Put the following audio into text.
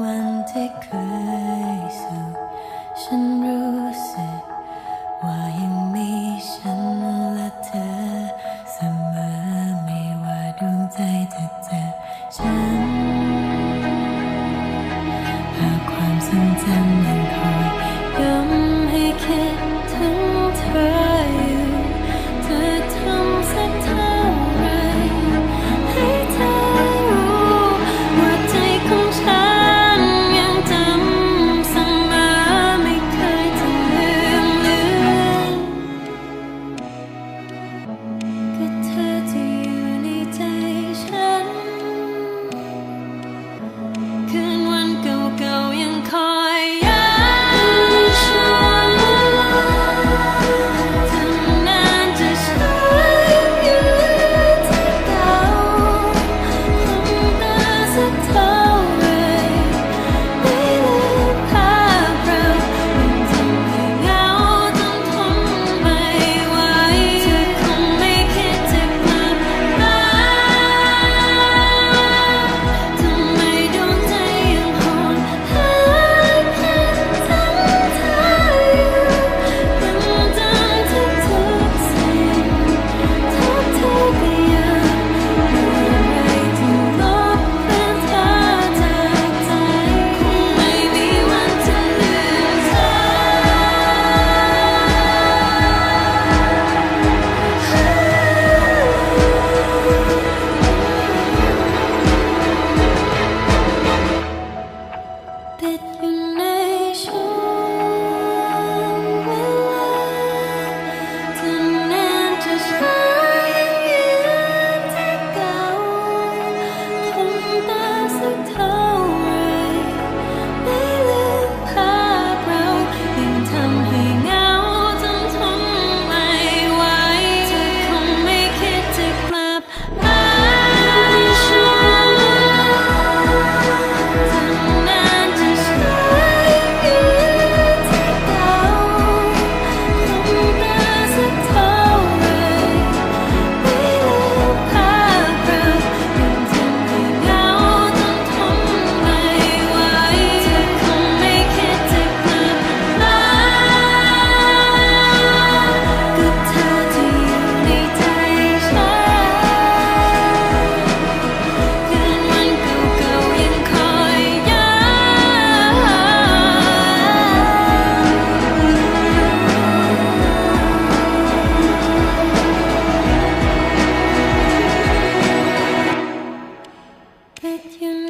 วันที่เคยสุขฉันรู้สึกว่ายังมีฉันและเธอเสมอไม่ว่าดวงใจจะเจอฉันหากความทรงจำยังคอยย้ำให้คิด that you